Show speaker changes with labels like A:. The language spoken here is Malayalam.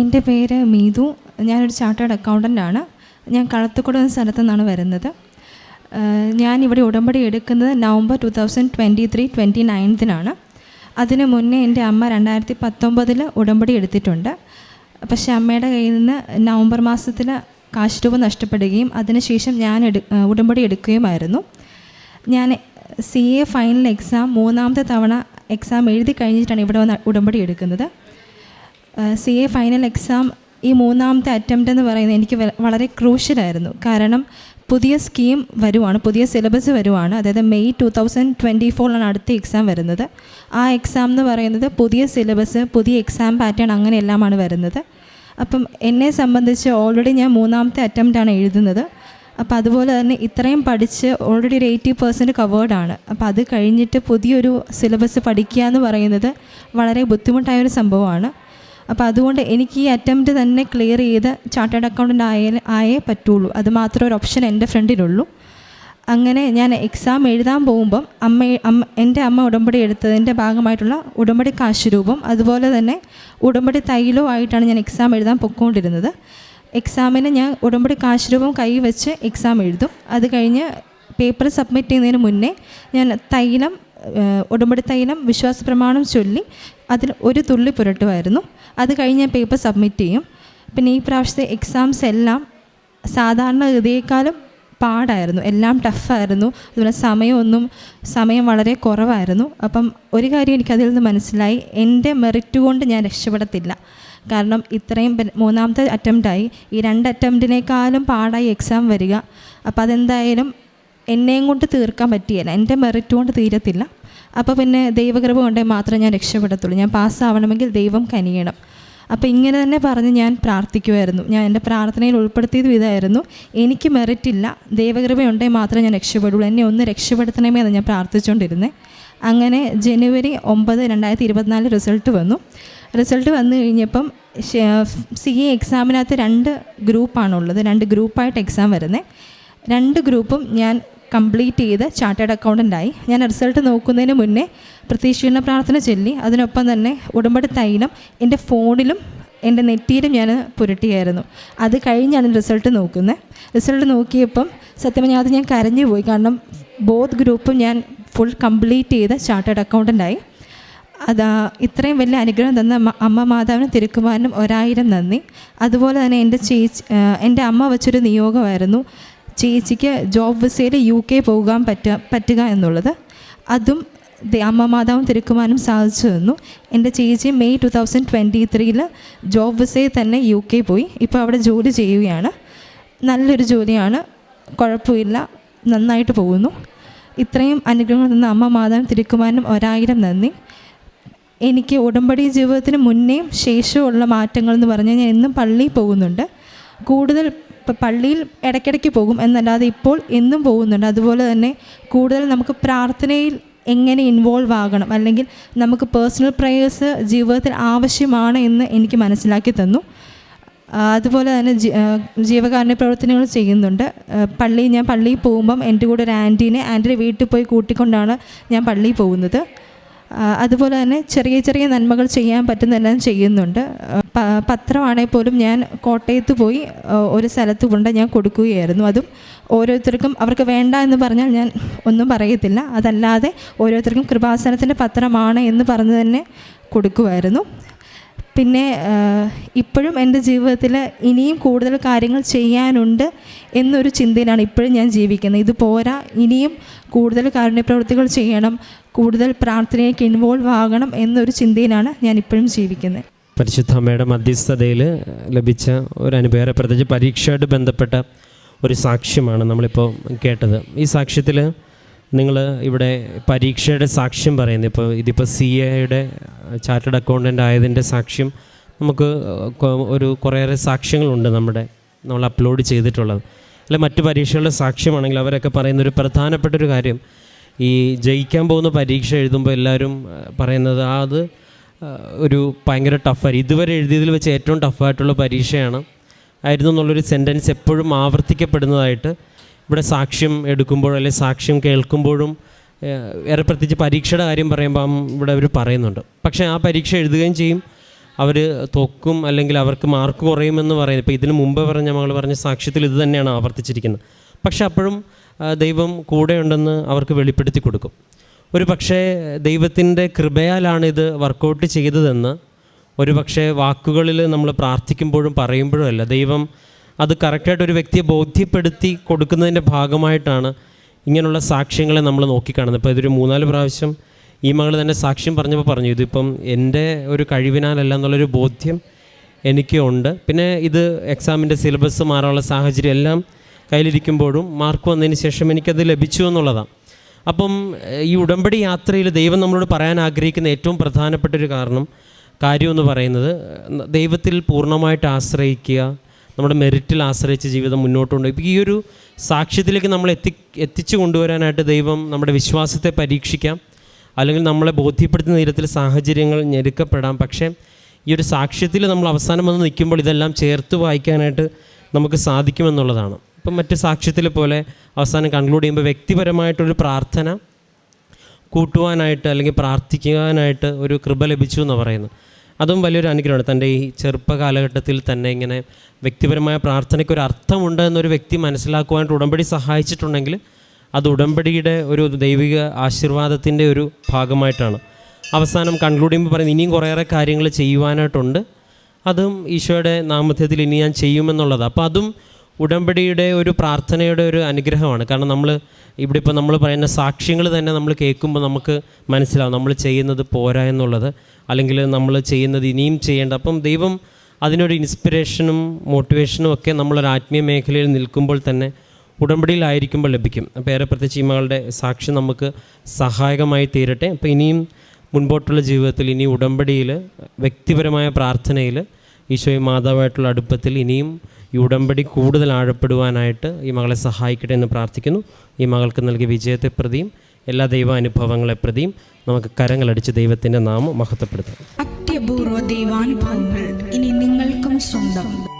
A: എന്റെ പേര് മീതു. ഞാനൊരു ചാർട്ടേഡ് അക്കൗണ്ടന്റ് ആണ്. ഞാൻ കളത്തുകുട എന്ന സ്ഥലത്തു നിന്നാണ് വരുന്നത്. ഞാൻ ഇവിടെ ഉടമ്പടി എടുക്കുന്നത് November two thousand twenty three twenty നയൻത്തിനാണ് അതിന് മുന്നേ എന്റെ അമ്മ രണ്ടായിരത്തി പത്തൊമ്പതിൽ ഉടമ്പടി എടുത്തിട്ടുണ്ട്. പക്ഷേ അമ്മയുടെ കയ്യിൽ നിന്ന് നവംബർ മാസത്തിൽ കാശ് രൂപ നഷ്ടപ്പെടുകയും അതിനുശേഷം ഞാൻ എടു ഉടമ്പടി എടുക്കുകയുമായിരുന്നു. ഞാൻ സി എ ഫൈനൽ എക്സാം മൂന്നാമത്തെ തവണ എക്സാം എഴുതി കഴിഞ്ഞിട്ടാണ് ഇവിടെ വന്ന് ഉടമ്പടി എടുക്കുന്നത്. സി എ ഫൈനൽ എക്സാം ഈ മൂന്നാമത്തെ അറ്റംപ്റ്റ് എന്ന് പറയുന്നത് എനിക്ക് വളരെ ക്രൂഷ്യലായിരുന്നു കാരണം പുതിയ സ്കീം വരുവാണ് പുതിയ സിലബസ് വരുവാണ്. അതായത് മെയ് ടു തൗസൻഡ് ട്വന്റി ഫോറിലാണ് അടുത്ത എക്സാം വരുന്നത്. ആ എക്സാം എന്ന് പറയുന്നത് പുതിയ സിലബസ് പുതിയ എക്സാം പാറ്റേൺ അങ്ങനെയെല്ലാമാണ് വരുന്നത്. അപ്പം എന്നെ സംബന്ധിച്ച് ഓൾറെഡി ഞാൻ മൂന്നാമത്തെ അറ്റംപ്റ്റാണ് എഴുതുന്നത്. അപ്പോൾ അതുപോലെ തന്നെ ഇത്രയും പഠിച്ച് ഓൾറെഡി ഒരു എയ്റ്റി പെർസെന്റ് കവേർഡാണ് അപ്പോൾ അത് കഴിഞ്ഞിട്ട് പുതിയൊരു സിലബസ് പഠിക്കുക എന്ന് പറയുന്നത് വളരെ ബുദ്ധിമുട്ടായൊരു സംഭവമാണ്. അപ്പോൾ അതുകൊണ്ട് എനിക്ക് ഈ അറ്റംപ്റ്റ് തന്നെ ക്ലിയർ ചെയ്ത് ചാർട്ടേഡ് അക്കൗണ്ടന്റ് ആയേ ആയേ പറ്റുള്ളൂ. അത് മാത്രം ഒരു ഓപ്ഷൻ എന്റെ ഫ്രണ്ടിലുള്ളൂ. അങ്ങനെ ഞാൻ എക്സാം എഴുതാൻ പോകുമ്പം അമ്മ അമ്മ എന്റെ അമ്മ ഉടമ്പടി എടുത്തതിന്റെ ഭാഗമായിട്ടുള്ള ഉടമ്പടി കാശ് രൂപം അതുപോലെ തന്നെ ഉടമ്പടി തൈലോ ആയിട്ടാണ് ഞാൻ എക്സാം എഴുതാൻ പൊയ്ക്കൊണ്ടിരുന്നത് എക്സാമിന് ഞാൻ ഉടമ്പടി കാശ് രൂപം കൈ വെച്ച് എക്സാം എഴുതും. അത് കഴിഞ്ഞ് പേപ്പർ സബ്മിറ്റ് ചെയ്യുന്നതിന് മുന്നേ ഞാൻ തൈലം ഉടമ്പടി തൈലം വിശ്വാസ പ്രമാണം ചൊല്ലി അതിൽ ഒരു തുള്ളി പുരട്ടുമായിരുന്നു. അത് കഴിഞ്ഞ് ഞാൻ പേപ്പർ സബ്മിറ്റ് ചെയ്യും. പിന്നെ ഈ പ്രാവശ്യത്തെ എക്സാംസ് എല്ലാം സാധാരണ ഗതിയേക്കാളും പാടായിരുന്നു. എല്ലാം ടഫായിരുന്നു അതുപോലെ സമയമൊന്നും സമയം വളരെ കുറവായിരുന്നു. അപ്പം ഒരു കാര്യം എനിക്കതിൽ നിന്ന് മനസ്സിലായി. എന്റെ മെറിറ്റ് കൊണ്ട് ഞാൻ രക്ഷപ്പെടത്തില്ല. കാരണം ഇത്രയും മൂന്നാമത്തെ അറ്റംപ്റ്റായി. ഈ രണ്ട് അറ്റംപ്റ്റിനേക്കാളും പാടായി എക്സാം വരിക. അപ്പോൾ അതെന്തായാലും എന്നെയും കൊണ്ട് തീർക്കാൻ പറ്റിയല്ല എന്റെ മെറിറ്റ് കൊണ്ട് തീരത്തില്ല. അപ്പോൾ പിന്നെ ദൈവകൃപ ഉണ്ടെങ്കിൽ മാത്രമേ ഞാൻ രക്ഷപ്പെടത്തുള്ളൂ. ഞാൻ പാസ്സാവണമെങ്കിൽ ദൈവം കനിയണം. അപ്പോൾ ഇങ്ങനെ തന്നെ പറഞ്ഞ് ഞാൻ പ്രാർത്ഥിക്കുമായിരുന്നു ഞാൻ എന്റെ പ്രാർത്ഥനയിൽ ഉൾപ്പെടുത്തിയതും ഇതായിരുന്നു. എനിക്ക് മെറിറ്റ് ഇല്ല. ദൈവകൃപയുണ്ടെങ്കിൽ മാത്രമേ ഞാൻ രക്ഷപ്പെടുള്ളൂ. എന്നെ ഒന്ന് രക്ഷപ്പെടുത്തണമേ എന്ന് ഞാൻ പ്രാർത്ഥിച്ചുകൊണ്ടിരുന്നത് അങ്ങനെ ജനുവരി ഒമ്പത് രണ്ടായിരത്തി ഇരുപത്തിനാല് റിസൾട്ട് വന്നു. റിസൾട്ട് വന്നു കഴിഞ്ഞപ്പം സി എ എക്സാമിനകത്ത് രണ്ട് ഗ്രൂപ്പാണുള്ളത് രണ്ട് ഗ്രൂപ്പായിട്ട് എക്സാം വരുന്നത് രണ്ട് ഗ്രൂപ്പും ഞാൻ കംപ്ലീറ്റ് ചെയ്ത് ചാർട്ടേഡ് അക്കൗണ്ടന്റായി ഞാൻ റിസൾട്ട് നോക്കുന്നതിന് മുന്നേ പ്രതീക്ഷിക്കുന്ന പ്രാർത്ഥന ചൊല്ലി. അതിനൊപ്പം തന്നെ ഉടമ്പടി തൈലം എന്റെ ഫോണിലും എന്റെ നെറ്റിയിലും ഞാൻ പുരട്ടിയായിരുന്നു. അത് കഴിഞ്ഞാണ് റിസൾട്ട് നോക്കുന്നത്. റിസൾട്ട് നോക്കിയപ്പം സത്യം അത് ഞാൻ കരഞ്ഞു പോയി. കാരണം ബോത്ത് ഗ്രൂപ്പും ഞാൻ ഫുൾ കംപ്ലീറ്റ് ചെയ്ത് ചാർട്ടേഡ് അക്കൗണ്ടന്റായി അതാ ഇത്രയും വലിയ അനുഗ്രഹം തന്ന അമ്മ മാതാവിനും തിരുക്കുമാരനും ഒരായിരം നന്ദി. അതുപോലെ തന്നെ എന്റെ ചേച്ചി എന്റെ അമ്മ വെച്ചൊരു നിയോഗമായിരുന്നു. ചേച്ചിക്ക് ജോബ് വിസയിൽ യു കെ പോകാൻ പറ്റ പറ്റുക എന്നുള്ളത് അതും അമ്മ മാതാവും തിരുക്കുമാരനും സാധിച്ചു തന്നു. എന്റെ ചേച്ചി മെയ് ടു തൗസൻഡ് ട്വന്റി ത്രീയിൽ ജോബ് വിസയിൽ തന്നെ യു കെ പോയി. ഇപ്പോൾ അവിടെ ജോലി ചെയ്യുകയാണ്. നല്ലൊരു ജോലിയാണ്. കുഴപ്പമില്ല. നന്നായിട്ട് പോകുന്നു. ഇത്രയും അനുഗ്രഹങ്ങൾ തന്ന അമ്മ മാതാവും തിരുക്കുമാരനും ഒരായിരം നന്ദി. എനിക്ക് ഉടമ്പടി ജീവിതത്തിന് മുന്നേയും ശേഷമുള്ള മാറ്റങ്ങൾ എന്ന് പറഞ്ഞാൽ ഞാൻ എന്നും പള്ളിയിൽ പോകുന്നുണ്ട്. കൂടുതൽ ഇപ്പം പള്ളിയിൽ ഇടയ്ക്കിടയ്ക്ക് പോകും എന്നല്ലാതെ ഇപ്പോൾ എന്നും പോകുന്നുണ്ട്. അതുപോലെ തന്നെ കൂടുതൽ നമുക്ക് പ്രാർത്ഥനയിൽ എങ്ങനെ ഇൻവോൾവ് ആകണം? അല്ലെങ്കിൽ നമുക്ക് പേഴ്സണൽ പ്രേയേഴ്സ് ജീവിതത്തിൽ ആവശ്യമാണ് എന്ന് എനിക്ക് മനസ്സിലാക്കി തന്നു. അതുപോലെ തന്നെ ജീവകാരുണ്യ പ്രവർത്തനങ്ങൾ ചെയ്യുന്നുണ്ട്. പള്ളി ഞാൻ പള്ളിയിൽ പോകുമ്പം എന്റെ കൂടെ ഒരു ആന്റീനെ ആന്റിയുടെ വീട്ടിൽ പോയി കൂട്ടിക്കൊണ്ടാണ് ഞാൻ പള്ളിയിൽ പോകുന്നത്. അതുപോലെ തന്നെ ചെറിയ ചെറിയ നന്മകൾ ചെയ്യാൻ പറ്റുന്നതെല്ലാം ചെയ്യുന്നുണ്ട്. പത്രമാണെങ്കിൽ പോലും ഞാൻ കോട്ടയത്ത് പോയി ഒരു സ്ഥലത്ത് കൊണ്ട് ഞാൻ കൊടുക്കുകയായിരുന്നു. അതും ഓരോരുത്തർക്കും അവർക്ക് വേണ്ട എന്ന് പറഞ്ഞാൽ ഞാൻ ഒന്നും പറയത്തില്ല. അതല്ലാതെ ഓരോരുത്തർക്കും കൃപാസനത്തിന്റെ പത്രമാണ് എന്ന് പറഞ്ഞ് തന്നെ കൊടുക്കുമായിരുന്നു. പിന്നെ ഇപ്പോഴും എന്റെ ജീവിതത്തിൽ ഇനിയും കൂടുതൽ കാര്യങ്ങൾ ചെയ്യാനുണ്ട് എന്നൊരു ചിന്തയിലാണ് ഇപ്പോഴും ഞാൻ ജീവിക്കുന്നത്. ഇത് പോരാ ഇനിയും കൂടുതൽ കാരുണ്യപ്രവൃത്തികൾ ചെയ്യണം കൂടുതൽ പ്രാർത്ഥനയ്ക്ക് ഇൻവോൾവ് ആകണം എന്നൊരു ചിന്തയിലാണ് ഞാൻ ഇപ്പോഴും ജീവിക്കുന്നത്.
B: പരിശുദ്ധ അമ്മയുടെ മധ്യസ്ഥതയിൽ ലഭിച്ച ഒരു അനുഭവം പ്രത്യേകിച്ച് പരീക്ഷയായിട്ട് ബന്ധപ്പെട്ട ഒരു സാക്ഷ്യമാണ് നമ്മളിപ്പോൾ കേട്ടത്. ഈ സാക്ഷ്യത്തിൽ നിങ്ങൾ ഇവിടെ പരീക്ഷയുടെ സാക്ഷ്യം പറയുന്നത് ഇപ്പോൾ ഇതിപ്പോൾ സി എയുടെ ചാർട്ടേഡ് അക്കൗണ്ടന്റ് ആയതിന്റെ സാക്ഷ്യം നമുക്ക് ഒരു കുറേയേറെ സാക്ഷ്യങ്ങളുണ്ട് നമ്മുടെ നമ്മൾ അപ്ലോഡ് ചെയ്തിട്ടുള്ളത്. അല്ല മറ്റു പരീക്ഷകളുടെ സാക്ഷ്യമാണെങ്കിൽ അവരൊക്കെ പറയുന്ന ഒരു പ്രധാനപ്പെട്ട ഒരു കാര്യം ഈ ജയിക്കാൻ പോകുന്ന പരീക്ഷ എഴുതുമ്പോൾ എല്ലാവരും പറയുന്നത് അത് ഒരു ഭയങ്കര ടഫായി. ഇതുവരെ എഴുതിയതിൽ വെച്ച് ഏറ്റവും ടഫായിട്ടുള്ള പരീക്ഷയാണ്. ആയിരുന്നു എന്നുള്ളൊരു സെന്റൻസ് എപ്പോഴും ആവർത്തിക്കപ്പെടുന്നതായിട്ട് ഇവിടെ സാക്ഷ്യം എടുക്കുമ്പോഴും അല്ലെങ്കിൽ സാക്ഷ്യം കേൾക്കുമ്പോഴും ഏറെ പ്രത്യേകിച്ച് പരീക്ഷയുടെ കാര്യം പറയുമ്പം ഇവിടെ അവർ പറയുന്നുണ്ട്. പക്ഷേ ആ പരീക്ഷ എഴുതുകയും ചെയ്യും. അവർ തൊക്കും അല്ലെങ്കിൽ അവർക്ക് മാർക്ക് കുറയുമെന്ന് പറയുന്നത്. ഇപ്പോൾ ഇതിന് മുമ്പ് പറഞ്ഞ മകൾ പറഞ്ഞ സാക്ഷ്യത്തിൽ ഇത് തന്നെയാണ് ആവർത്തിച്ചിരിക്കുന്നത്. പക്ഷെ അപ്പോഴും ദൈവം കൂടെയുണ്ടെന്ന് അവർക്ക് വെളിപ്പെടുത്തി കൊടുക്കും. ഒരു പക്ഷേ ദൈവത്തിന്റെ കൃപയാലാണ് ഇത് വർക്കൗട്ട് ചെയ്തതെന്ന് ഒരു പക്ഷേ വാക്കുകളിൽ നമ്മൾ പ്രാർത്ഥിക്കുമ്പോഴും പറയുമ്പോഴും അല്ല. ദൈവം അത് കറക്റ്റായിട്ട് ഒരു വ്യക്തിയെ ബോധ്യപ്പെടുത്തി കൊടുക്കുന്നതിന്റെ ഭാഗമായിട്ടാണ് ഇങ്ങനെയുള്ള സാക്ഷ്യങ്ങളെ നമ്മൾ നോക്കിക്കാണുന്നത്. ഇപ്പോൾ ഇതൊരു മൂന്നാൽ പ്രാവശ്യം ഈ മകൾ തന്നെ സാക്ഷ്യം പറഞ്ഞപ്പോൾ പറഞ്ഞു ഇതിപ്പം എന്റെ ഒരു കഴിവിനാലല്ല എന്നുള്ളൊരു ബോധ്യം എനിക്ക് ഉണ്ട്. പിന്നെ ഇത് എക്സാമിന്റെ സിലബസ് മാറാനുള്ള സാഹചര്യം എല്ലാം കയ്യിലിരിക്കുമ്പോഴും മാർക്ക് വന്നതിന് ശേഷം എനിക്കത് ലഭിച്ചു എന്നുള്ളതാണ് അപ്പം ഈ ഉടമ്പടി യാത്രയിൽ ദൈവം നമ്മളോട് പറയാൻ ആഗ്രഹിക്കുന്ന ഏറ്റവും പ്രധാനപ്പെട്ട ഒരു കാരണം കാര്യമെന്ന് പറയുന്നത് ദൈവത്തിൽ പൂർണമായിട്ട് ആശ്രയിക്കുക നമ്മുടെ മെറിറ്റിൽ ആശ്രയിച്ച് ജീവിതം മുന്നോട്ട് കൊണ്ടുപോയി. ഇപ്പോൾ ഈ ഒരു സാക്ഷ്യത്തിലേക്ക് നമ്മൾ എത്തി എത്തിച്ചു കൊണ്ടുവരാനായിട്ട് ദൈവം നമ്മുടെ വിശ്വാസത്തെ പരീക്ഷിക്കാം. അല്ലെങ്കിൽ നമ്മളെ ബോധ്യപ്പെടുത്തുന്ന തരത്തിൽ സാഹചര്യങ്ങൾ ഞെരുക്കപ്പെടാം. പക്ഷേ ഈ ഒരു സാക്ഷ്യത്തിൽ നമ്മൾ അവസാനം വന്ന് നിൽക്കുമ്പോൾ ഇതെല്ലാം ചേർത്ത് വായിക്കാനായിട്ട് നമുക്ക് സാധിക്കുമെന്നുള്ളതാണ്. ഇപ്പം മറ്റ് സാക്ഷ്യത്തിലെ പോലെ അവസാനം കൺക്ലൂഡ് ചെയ്യുമ്പോൾ വ്യക്തിപരമായിട്ടൊരു പ്രാർത്ഥന കൂട്ടുവാനായിട്ട് അല്ലെങ്കിൽ പ്രാർത്ഥിക്കുവാനായിട്ട് ഒരു കൃപ ലഭിച്ചു എന്ന് പറയുന്നു അതും വലിയൊരു അനുഗ്രഹമാണ്. തന്റെ ഈ ചെറുപ്പ കാലഘട്ടത്തിൽ തന്നെ ഇങ്ങനെ വ്യക്തിപരമായ പ്രാർത്ഥനയ്ക്ക് ഒരു അർത്ഥമുണ്ട് എന്നൊരു വ്യക്തി മനസ്സിലാക്കുവാനായിട്ട് ഉടമ്പടി സഹായിച്ചിട്ടുണ്ടെങ്കിൽ അത് ഉടമ്പടിയുടെ ഒരു ദൈവിക ആശീർവാദത്തിന്റെ ഒരു ഭാഗമായിട്ടാണ്. അവസാനം കൺക്ലൂഡ് ചെയ്യുമ്പോൾ പറയുന്നത് ഇനിയും കുറേയേറെ കാര്യങ്ങൾ ചെയ്യുവാനായിട്ടുണ്ട്. അതും ഈശോയുടെ നാമധ്യത്തിൽ ഇനി ഞാൻ ചെയ്യുമെന്നുള്ളത്. അപ്പോൾ അതും ഉടമ്പടിയുടെ ഒരു പ്രാർത്ഥനയുടെ ഒരു അനുഗ്രഹമാണ്. കാരണം നമ്മൾ ഇവിടെ ഇപ്പോൾ നമ്മൾ പറയുന്ന സാക്ഷ്യങ്ങൾ തന്നെ നമ്മൾ കേൾക്കുമ്പോൾ നമുക്ക് മനസ്സിലാവും നമ്മൾ ചെയ്യുന്നത് പോരാ എന്നുള്ളത്. അല്ലെങ്കിൽ നമ്മൾ ചെയ്യുന്നത് ഇനിയും ചെയ്യേണ്ട. അപ്പം ദൈവം അതിനൊരു ഇൻസ്പിറേഷനും മോട്ടിവേഷനും ഒക്കെ നമ്മളൊരു ആത്മീയ മേഖലയിൽ നിൽക്കുമ്പോൾ തന്നെ ഉടമ്പടിയിലായിരിക്കുമ്പോൾ ലഭിക്കും. പ്രത്യേകിച്ച് ഈ സാക്ഷി നമുക്ക് സഹായകമായി തീരട്ടെ. അപ്പോൾ ഇനിയും മുൻപോട്ടുള്ള ജീവിതത്തിൽ ഇനി ഉടമ്പടിയിൽ വ്യക്തിപരമായ പ്രാർത്ഥനയിൽ ഈശോയും മാതാവായിട്ടുള്ള അടുപ്പത്തിൽ ഇനിയും ഈ ഉടമ്പടി കൂടുതൽ ആഴപ്പെടുവാനായിട്ട് ഈ മകളെ സഹായിക്കട്ടെ എന്ന് പ്രാർത്ഥിക്കുന്നു. ഈ മകൾക്ക് നൽകിയ വിജയത്തെ പ്രതിയും എല്ലാ ദൈവാനുഭവങ്ങളെ പ്രതിയും നമുക്ക് കരങ്ങളടിച്ച് ദൈവത്തിന്റെ നാമം മഹത്വപ്പെടുത്താം.
C: അത്യപൂർവ ദൈവാനുഭവങ്ങൾ ഇനി നിങ്ങൾക്കും സ്വന്തം.